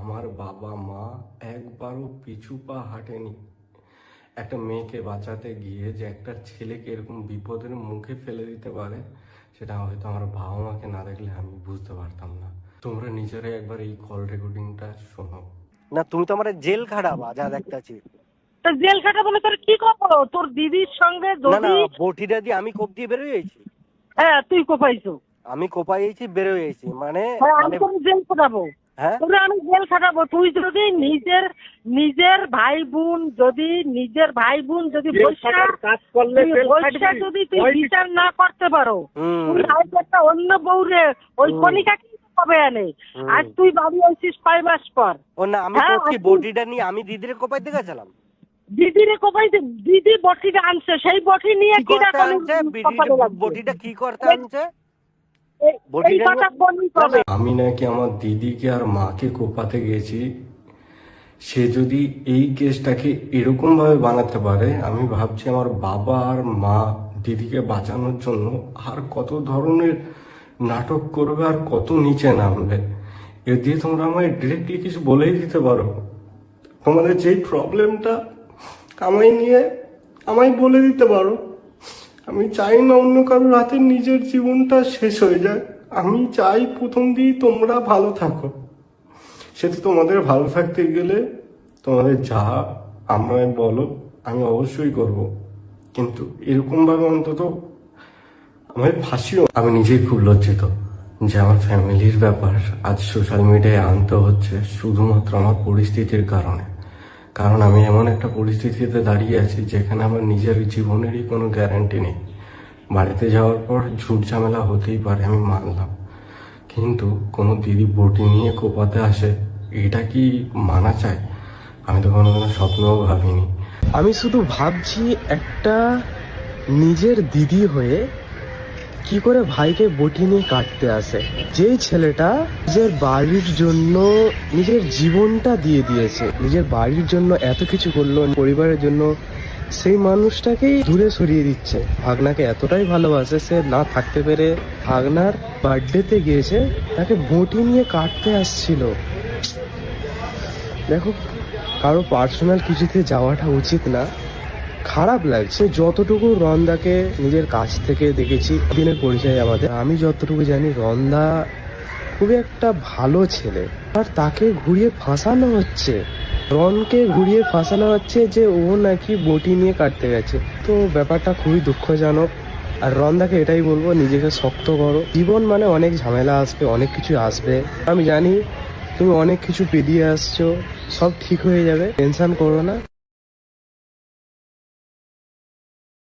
আমার বাবা মা একবারও পিছু পা হাঁটেনি। একটা মেয়েকে বাঁচাতে গিয়ে যে একটা ছেলেকে এরকম বিপদের মুখে ফেলে দিতে পারে সেটা হয়তো আমার বাবা মাকে না দেখলে আমি বুঝতে পারতাম না। তোমরা নিজেরাই একবার এই কল রেকর্ডিংটা শোনো। না তুমি তো আমার জেল খাটাবা যা দেখতেছি তা জেল খাটা বলে তোর কি করব তোর দিদির সঙ্গে না না যদি বটিটা দিয়ে আমি কোপ দিয়ে বেরোয়েছি হ্যাঁ তুই কোপাইছো। আমি কোপাইছি বেরোয়েছি মানে হ্যাঁ আমি মানে তোর জেল খাটাবো? তোরে আমি জেল খাটাবো। তুই যদি নিজের নিজের ভাই বোন যদি নিজের ভাই বোন যদি। যদি তুই বিচার না করতে পারো তুই একটা অন্য বউরে ওই হুম। কণিকা কি হবে আনে। আজ তুই বাড়ি আসছিস ছয় মাস পর? ও না আমি হ্যাঁ, করছি আপনি- নিয়ে আমি দিদিরে কোপাইতে গেছিলাম। দিদিরে কোপাইতে দিদি বটিটা আনছে সেই বটি নিয়ে কি কি বটিটা কি করতে আনছে? আমি নাকি আমার দিদিকে আর মাকে কোপাতে গেছি। সে যদি এই কেসটাকে এরকম ভাবে বানাতে পারে আমি ভাবছি আমার বাবা আর মা দিদিকে বাঁচানোর জন্য আর কত ধরনের নাটক করবে আর কত নিচে নামবে। এ দিয়ে তোমরা আমায় ডিরেক্টলি কিছু বলেই দিতে পারো। তোমাদের যেই প্রবলেমটা আমায় নিয়ে আমায় বলে দিতে পারো। আমি চাই না অন্য কারোর হাতে নিজের জীবনটা শেষ হয়ে যায়। আমি চাই প্রথম দিয়েই তোমরা ভালো থাকো। সেটা তোমাদের ভালো থাকতে গেলে তোমাদের যা আমায় বলো, আমি অবশ্যই করব। কিন্তু এরকম ভাবে অন্তত আমায় ফাঁসিও আমি নিজেই খুব লজ্জিত যে আমার ফ্যামিলির ব্যাপার আজ সোশ্যাল মিডিয়ায় আনতে হচ্ছে শুধুমাত্র আমার পরিস্থিতির কারণে। কারণ আমি এমন একটা পরিস্থিতিতে দাঁড়িয়ে আছি যেখানে আমার নিজের জীবনেরই কোনো গ্যারান্টি নেই। বাড়িতে যাওয়ার পর ঝুট ঝামেলা হতেই পারে, আমি মানলাম। কিন্তু কোনো দিদি বটি নিয়ে কোপাতে আসে, এটা কি মানা চায় আমি তো কোনো কোনো স্বপ্নও ভাবিনি। আমি শুধু ভাবছি একটা নিজের দিদি হয়ে কি করে ভাইকে বটি নিয়ে কাটতে আসে? যেই ছেলেটা নিজের বাড়ির জন্য নিজের জীবনটা দিয়ে দিয়েছে, নিজের বাড়ির জন্য এত কিছু করল, পরিবারের জন্য, সেই মানুষটাকেই দূরে সরিয়ে দিচ্ছে। ভাগনাকে এতটাই ভালোবাসে, সে না থাকতে পেরে ভাগনার বার্থডেতে গিয়েছে, তাকে বটি নিয়ে কাটতে আসছিল। দেখো, কারও পার্সোনাল কিছুতে যাওয়াটা উচিত না। খারাপ লাগছে। যতটুকু রন্দাকে নিজের কাছ থেকে দেখেছি, দিনের পরিচয় আমাদের। আমি যতটুকু জানি, রন্দা খুবই একটা ভালো ছেলে। আর তাকে ঘুরিয়ে ফাঁসানো হচ্ছে। রনকে ঘুরিয়ে ফাঁসানো হচ্ছে যে ও নাকি বটি নিয়ে কাটতে গেছে। তো ব্যাপারটা খুবই দুঃখজনক। আর রন্দাকে এটাই বলব, নিজেকে শক্ত করো। জীবন মানে অনেক ঝামেলা আসবে, অনেক কিছু আসবে। আমি জানি তুমি অনেক কিছু পেরিয়ে আসছো, সব ঠিক হয়ে যাবে, টেনশন করো না।